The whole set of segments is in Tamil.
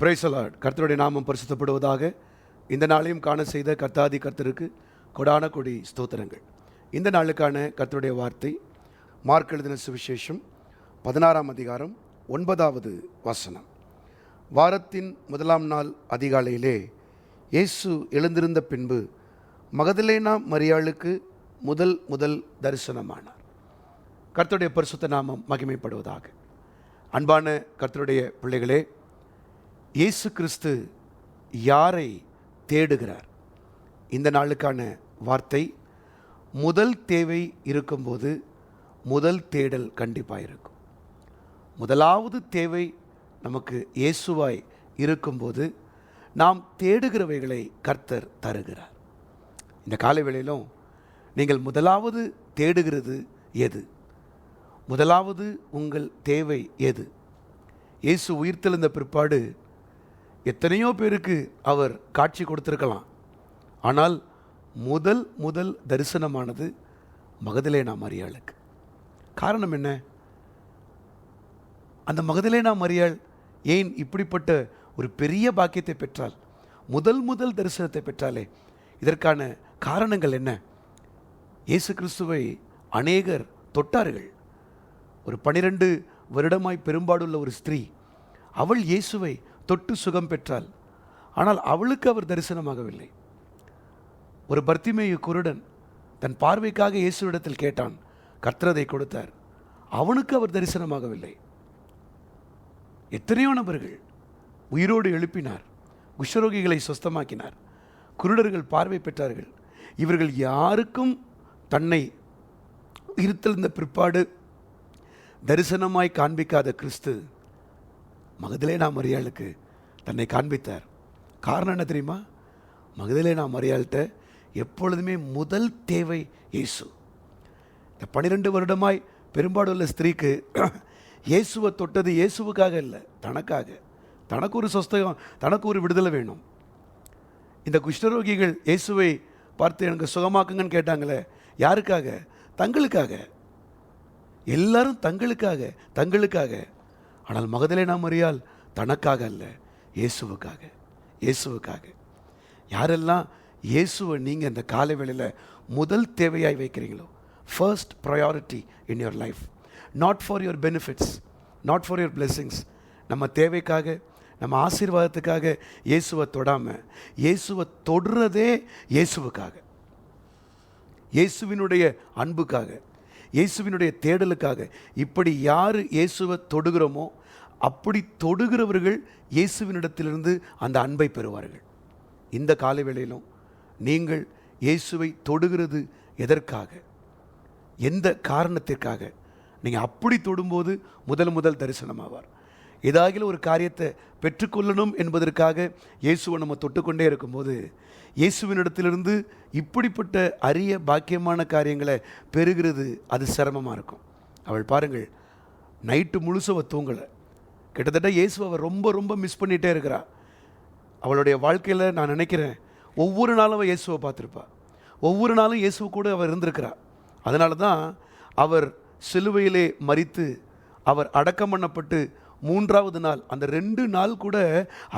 பிரேசலாட் கர்த்தருடைய நாமம் பரிசுத்தப்படுவதாக இந்த நாளையும் காண செய்த கர்த்தாதி கர்த்தருக்கு கொடான கொடி ஸ்தோத்திரங்கள். இந்த நாளுக்கான கர்த்தருடைய வார்த்தை மார்க் எழுதின சுவிசேஷம் பதினாறாம் அதிகாரம் ஒன்பதாவது வசனம். வாரத்தின் முதலாம் நாள் அதிகாலையிலே இயேசு எழுந்திருந்த பின்பு மகதலேனா மரியாளுக்கு முதல் முதல் தரிசனமானார். கர்த்தருடைய பரிசுத்த நாமம் மகிமைப்படுவதாக. அன்பான கர்த்தருடைய பிள்ளைகளே இயேசு கிறிஸ்து யாரை தேடுகிறார்? இந்த நாளுக்கான வார்த்தை முதல் தேவை இருக்கும்போது முதல் தேடல் கண்டிப்பாக இருக்கும். முதலாவது தேவை நமக்கு இயேசுவாய் இருக்கும்போது நாம் தேடுகிறவைகளை கர்த்தர் தருகிறார். இந்த காலை வேளையிலும் நீங்கள் முதலாவது தேடுகிறது எது? முதலாவது உங்கள் தேவை எது? இயேசு உயிர்த்தெழுந்த பிற்பாடு எத்தனையோ பேருக்கு அவர் காட்சி கொடுத்திருக்கலாம். ஆனால் முதல் முதல் தரிசனமானது மகதலேனா மரியாளுக்கு. காரணம் என்ன? அந்த மகதலேனா மரியாள் ஏன் இப்படிப்பட்ட ஒரு பெரிய பாக்கியத்தை பெற்றால் முதல் முதல் தரிசனத்தை பெற்றாலே இதற்கான காரணங்கள் என்ன? இயேசு கிறிஸ்துவை அநேகர் தொட்டார்கள். ஒரு பனிரெண்டு வருடமாய் பெரும்பாடுள்ள ஒரு ஸ்திரீ அவள் இயேசுவை தொட்டு சுகம் பெற்றாள். ஆனால் அவளுக்கு அவர் தரிசனமாகவில்லை. ஒரு பர்த்திமேயு குருடன் தன் பார்வைக்காக இயேசுவிடத்தில் கேட்டான். கர்த்தரதை கொடுத்தார். அவனுக்கு அவர் தரிசனமாகவில்லை. எத்தனையோ நபர்கள் உயிரோடு எழுப்பினார். குஷ்டரோகிகளை சொஸ்தமாக்கினார். குருடர்கள் பார்வை பெற்றார்கள். இவர்கள் யாருக்கும் தன்னை இருத்திருந்த பிற்பாடு தரிசனமாய் காண்பிக்காத கிறிஸ்து. மகதிலே நாம் மரியாளுக்கு தன்னை காண்பித்தார். காரணம் என்ன தெரியுமா? மகதலேனா மரியாள்கிட்ட எப்பொழுதுமே முதல் தேவை இயேசு. இந்த பன்னிரெண்டு வருடமாய் பெரும்பாடுள்ள ஸ்திரீக்கு இயேசுவை தொட்டது இயேசுவுக்காக இல்லை தனக்காக. தனக்கு ஒரு சொஸ்தகம் தனக்கு ஒரு விடுதலை வேணும். இந்த குஷ்டரோகிகள் இயேசுவை பார்த்து எனக்கு சுகமாக்குங்கன்னு கேட்டாங்களே யாருக்காக? தங்களுக்காக. எல்லாரும் தங்களுக்காக தங்களுக்காக. ஆனால் மகதலேனா மரியால் தனக்காக அல்ல. இயேசுவுக்காக இயேசுவுக்காக. யாரெல்லாம் இயேசுவை நீங்கள் இந்த காலை வேளையில் முதல் தேவையாய் வைக்கிறீங்களோ first priority in your life not for your benefits not for your blessings நம்ம தேவைக்காக நம்ம ஆசீர்வாதத்துக்காக இயேசுவை தொடாமல் இயேசுவை தொடுறதே இயேசுவுக்காக. இயேசுவினுடைய அன்புக்காக இயேசுவினுடைய தேடலுக்காக இப்படி யார் இயேசுவை தொடுகிறோமோ அப்படி தொடுகிறவர்கள் இயேசுவினிடத்திலிருந்து அந்த அன்பை பெறுவார்கள். இந்த காலை வேளையிலும் நீங்கள் இயேசுவை தொடுகிறது எதற்காக? எந்த காரணத்திற்காக? நீங்கள் அப்படி தொடும்போது முதல் முதல் தரிசனமாவார். ஏதாகிலும் ஒரு காரியத்தை பெற்றுக்கொள்ளணும் என்பதற்காக இயேசுவை நம்ம தொட்டுக்கொண்டே இருக்கும்போது இயேசுவினிடத்திலிருந்து இப்படிப்பட்ட அரிய பாக்கியமான காரியங்களை பெறுகிறது அது சிரமமாக இருக்கும். அவள் பாருங்கள் நைட்டு முழுசவ தூங்கலை. கிட்டத்தட்ட இயேசு அவள் ரொம்ப ரொம்ப மிஸ் பண்ணிகிட்டே இருக்கிறா. அவளுடைய வாழ்க்கையில் நான் நினைக்கிறேன் ஒவ்வொரு நாளும் அவள் இயேசுவை பார்த்துருப்பா. ஒவ்வொரு நாளும் இயேசுவை கூட அவள் இருந்திருக்கிறா. அதனால தான் அவர் சிலுவையிலே மறித்து அவர் அடக்கம் பண்ணப்பட்டு மூன்றாவது நாள் அந்த ரெண்டு நாள் கூட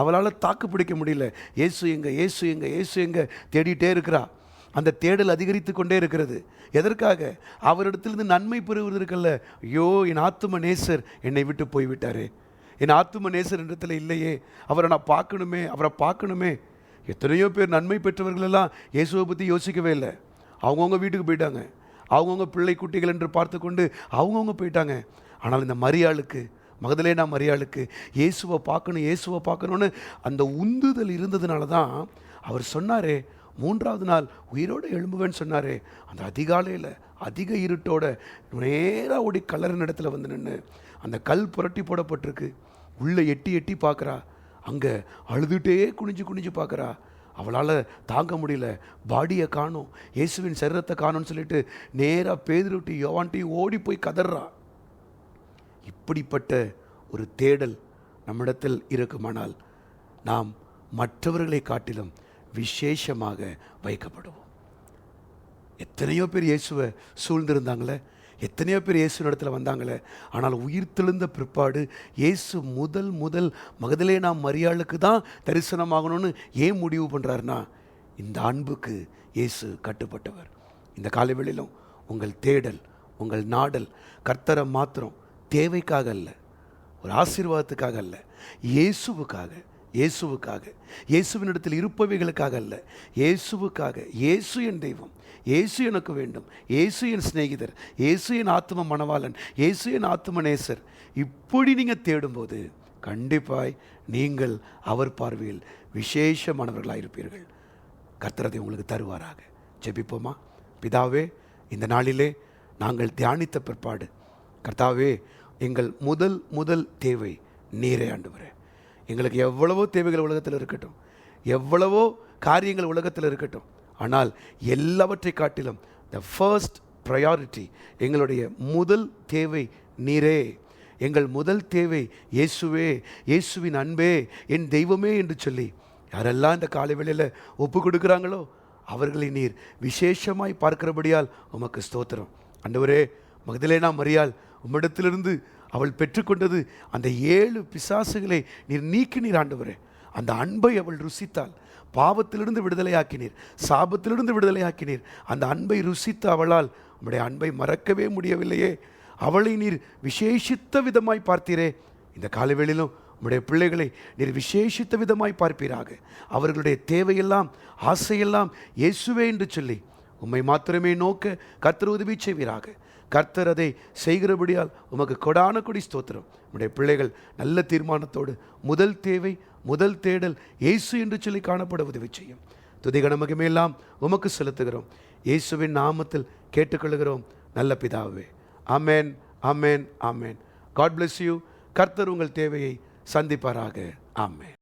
அவளால் தாக்கு பிடிக்க முடியல. இயேசு எங்க இயேசு எங்க இயேசு எங்க தேடிட்டே இருக்கிறா. அந்த தேடல் அதிகரித்து கொண்டே இருக்கிறது. எதற்காக? அவரிடத்திலிருந்து நன்மை பெறுவதற்கல்ல ஐயோ என் ஆத்தும நேசர் என்னை விட்டு போய்விட்டாரே. என் ஆத்தும நேசர் இடத்துல இல்லையே. அவரை நான் பார்க்கணுமே அவரை பார்க்கணுமே. எத்தனையோ பேர் நன்மை பெற்றவர்கள் எல்லாம் இயேசுவை பற்றி யோசிக்கவே இல்லை. அவங்கவுங்க வீட்டுக்கு போயிட்டாங்க. அவங்கவுங்க பிள்ளை குட்டிகள் என்று பார்த்து கொண்டு அவங்கவுங்க போயிட்டாங்க. ஆனால் இந்த மரியாளுக்கு மகதலேனா மரியாளுக்கு இயேசுவை பார்க்கணும் இயேசுவை பார்க்கணுன்னு அந்த உந்துதல் இருந்ததுனால தான் அவர் சொன்னாரே மூன்றாவது நாள் உயிரோடு எழும்புவேன்னு சொன்னாரே. அந்த அதிகாலையில் அதிக இருட்டோட நேராக ஓடி கல்லறின் இடத்துல வந்து நின்று அந்த கல் புரட்டி போடப்பட்டிருக்கு. உள்ளே எட்டி எட்டி பார்க்குறா. அங்கே அழுதுகிட்டே குனிஞ்சு குனிஞ்சு பார்க்குறா. அவளால் தாங்க முடியல. பாடியை காணும். இயேசுவின் சரீரத்தை காணும்னு சொல்லிட்டு நேராக பேதுருட்டி யோவான்ட்டி ஓடி போய் கதறா. இப்படிப்பட்ட ஒரு தேடல் நம்மிடத்தில் இருக்குமானால் நாம் மற்றவர்களை காட்டிலும் விசேஷமாக வைக்கப்படுவோம். எத்தனையோ பேர் இயேசுவை சூழ்ந்திருந்தாங்களே. எத்தனையோ பேர் இயேசு இடத்துல வந்தாங்களே. ஆனால் உயிர் தெழுந்த பிற்பாடு இயேசு முதல் முதல் மகதலேனா மரியாளுக்கு தான் தரிசனமாகணும்னு ஏன் முடிவு பண்ணுறாருனா இந்த அன்புக்கு இயேசு கட்டுப்பட்டவர். இந்த காலைவெளியிலும் உங்கள் தேடல் உங்கள் நாடல் கர்த்தரை மாத்திரம் தேவைக்காக அல்ல ஒரு ஆசீர்வாதத்துக்காக அல்ல இயேசுவுக்காக இயேசுவுக்காக. இயேசுவினிடத்தில் இருப்பவைகளுக்காக அல்ல. இயேசுவுக்காக இயேசு என் தெய்வம் இயேசு எனக்கு வேண்டும் இயேசு என் சிநேகிதர் இயேசு என் ஆத்ம மணவாளன் இயேசு என் ஆத்ம நேசர். இப்படி நீங்கள் தேடும்போது கண்டிப்பாய் நீங்கள் அவர் பார்வையில் விசேஷமானவர்களாக இருப்பீர்கள். கர்த்தரதை உங்களுக்கு தருவாராக. ஜெபிப்போமா? பிதாவே இந்த நாளிலே நாங்கள் தியானித்த பிற்பாடு கர்த்தாவே எங்கள் முதல் முதல் தேவை நீரே ஆண்டவரே. எங்களுக்கு எவ்வளவோ தேவைகள் உலகத்தில் இருக்கட்டும். எவ்வளவோ காரியங்கள் உலகத்தில் இருக்கட்டும். ஆனால் எல்லாவற்றை காட்டிலும் த ஃபர்ஸ்ட் ப்ரையாரிட்டி எங்களுடைய முதல் தேவை நீரே. எங்கள் முதல் தேவை இயேசுவே இயேசுவின் அன்பே என் தெய்வமே என்று சொல்லி. யாரெல்லாம் இந்த காலை வேளையில் ஒப்பு கொடுக்குறாங்களோ அவர்களை நீர் விசேஷமாய் பார்க்கிறபடியால் உமக்கு ஸ்தோத்திரம். அண்டவரே மகதிலேனா மரியால் உம்மிடத்திலிருந்து அவள் பெற்றுக்கொண்டது அந்த ஏழு பிசாசுகளை நீர் நீக்கினீர் ஆண்டவரே. அந்த அன்பை அவள் ருசித்தாள். பாவத்திலிருந்து விடுதலையாக்கினீர். சாபத்திலிருந்து விடுதலையாக்கினீர். அந்த அன்பை ருசித்த அவளால் உம்முடைய அன்பை மறக்கவே முடியவில்லையே. அவளை நீர் விசேஷித்த விதமாய் பார்த்தீரே. இந்த காலவேளையிலும் உம்முடைய பிள்ளைகளை நீர் விசேஷித்த விதமாய் பார்ப்பீராக. அவர்களுடைய தேவையெல்லாம் ஆசையெல்லாம் இயேசுவே என்று சொல்லி உம்மை மாத்திரமே நோக்க கத்திர உதவி செய்வீராக. கர்த்தர் அதை செய்கிறபடியால் உமக்கு கொடான கொடி ஸ்தோத்திரம். உம்முடைய பிள்ளைகள் நல்ல தீர்மானத்தோடு முதல் தேவை முதல் தேடல் இயேசு என்று சொல்லி காணப்பட உதவி செய்யும் துதிகன மகிமையெல்லாம் உமக்கு செலுத்துகிறோம். இயேசுவின் நாமத்தில் கேட்டுக்கொள்கிறோம். நல்ல பிதாவே. Amen amen amen God bless you கர்த்தர் உங்கள் தேவையை சந்திப்பாராக. ஆமென்.